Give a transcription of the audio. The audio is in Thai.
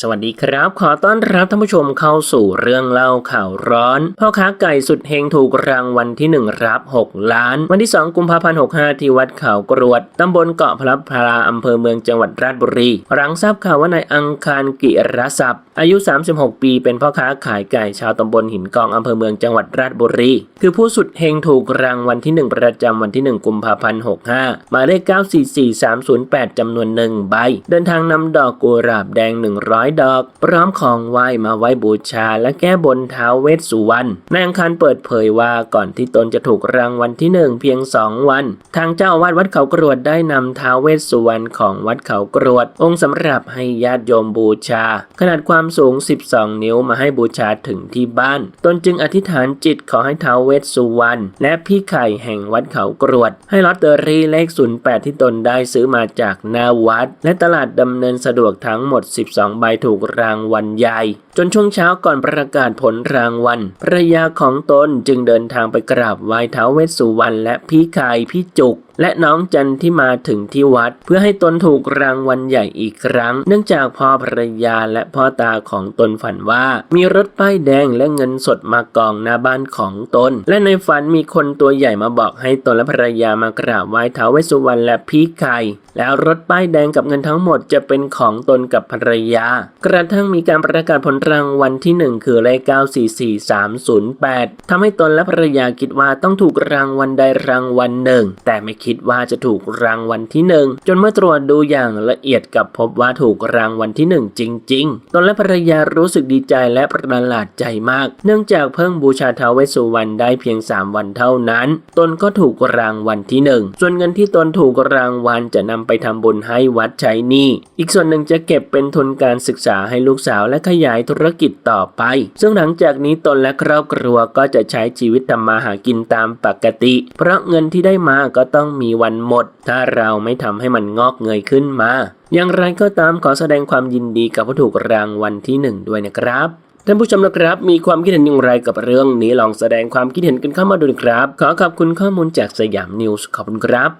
สวัสดีครับ ขอต้อนรับท่านผู้ชมเข้าสู่เรื่องเล่าข่าวร้อน พ่อค้าไก่สุดเฮงถูกรางวัลที่ 1 รับ 6 ล้าน วันที่ 2 กุมภาพันธ์65 ที่วัดเขากรวด ตำบลเกาะพลับพลาอำเภอเมืองจังหวัดราชบุรี หลังทราบข่าวว่านายอังคารกิรศัพท์ อายุ 36 ปีเป็นพ่อค้าขายไก่ชาวตำบลหินกองอำเภอเมืองจังหวัดราชบุรี คือผู้สุดเฮงถูกรางวัลที่ 1 ประจำวันที่ 1 กุมภาพันธ์65หมายเลข944308จำนวนหนึ่งใบ เดินทางนำดอกกุหลาบแดง100ดอก พร้อมของไหว้มาไหว้บูชาและแก้บนท้าวเวสสุวรรณนายอังคารเปิดเผยว่าก่อนที่ตนจะถูกรางวัลที่หนึ่งเพียง2วัน ทางเจ้าอาวาสวัดเขากรวดได้นำท้าวเวสสุวรรณของวัดเขากรวด องค์สำหรับให้ญาติโยมบูชา ขนาดความสูง 12 นิ้วมาให้บูชาถึงที่บ้าน ตนจึงอธิษฐานจิตขอให้ท้าวเวสสุวรรณและพี่ไข่แห่งวัดเขากรวด ให้ลอตเตอรี่เลข 08 ที่ตนได้ซื้อมาจากหน้าวัด และตลาดดำเนินสะดวกทั้งหมด 12 ใบถูกรางวัลใหญ่ จนช่วงเช้าก่อนประกาศผลรางวัลภรรยาของตนจึงเดินทางไปกราบไหว้ท้าวเวสสุวรรณและพี่ไข่พี่จุกและน้องจันที่มาถึงที่วัด เพื่อให้ตนถูกรางวัลใหญ่อีกครั้ง เนื่องจากพ่อภรรยาและพ่อตาของตนฝันว่า มีรถป้ายแดงและเงินสดมากองหน้าบ้านของตน และในฝันมีคนตัวใหญ่มาบอกให้ตนและภรรยามากราบไหว้ท้าวเวสสุวรรณและพี่ไข่แล้วรถป้ายแดงกับเงินทั้งหมดจะเป็นของตนกับภรรยา กระทั่งมีการประกาศผลรางวัลที่หนึ่งคือเลข944308ทำให้ตนและภรรยาคิดว่าต้องถูกรางวัลใดรางวัลหนึ่ง แต่ไม่คิดว่าจะถูกรางวัลที่หนึ่งจนเมื่อตรวจดูอย่างละเอียดกับพบว่าถูกรางวัลที่หนึ่งจริง ๆ ตนและภรรยารู้สึกดีใจและประหลาดใจมาก เนื่องจากเพิ่งบูชาท้าวเวสสุวรรณได้เพียง 3 วันเท่านั้น ตนก็ถูกรางวัลที่หนึ่งส่วนเงินที่ตนถูกรางวัลจะนำไปทำบุญให้วัดใช้หนี้อีกส่วนหนึ่งจะเก็บเป็นทุนการศึกษาให้ลูกสาวและขยายธุรกิจต่อไป ซึ่งหลังจากนี้ตนและครอบครัวก็จะใช้ชีวิตทำมาหากินตามปกติ เพราะเงินที่ได้มาก็ต้องมีวันหมด ถ้าเราไม่ทำให้มันงอกเงยขึ้นมา อย่างไรก็ตามขอแสดงความยินดีกับผู้ถูกรางวัลที่หนึ่งด้วยนะครับท่านผู้ชมนะครับ มีความคิดเห็นอย่างไรกับเรื่องนี้ลองแสดงความคิดเห็นกันเข้ามาดูนะครับ ขอขอบคุณข้อมูลจากสยามนิวส์ขอบคุณครับ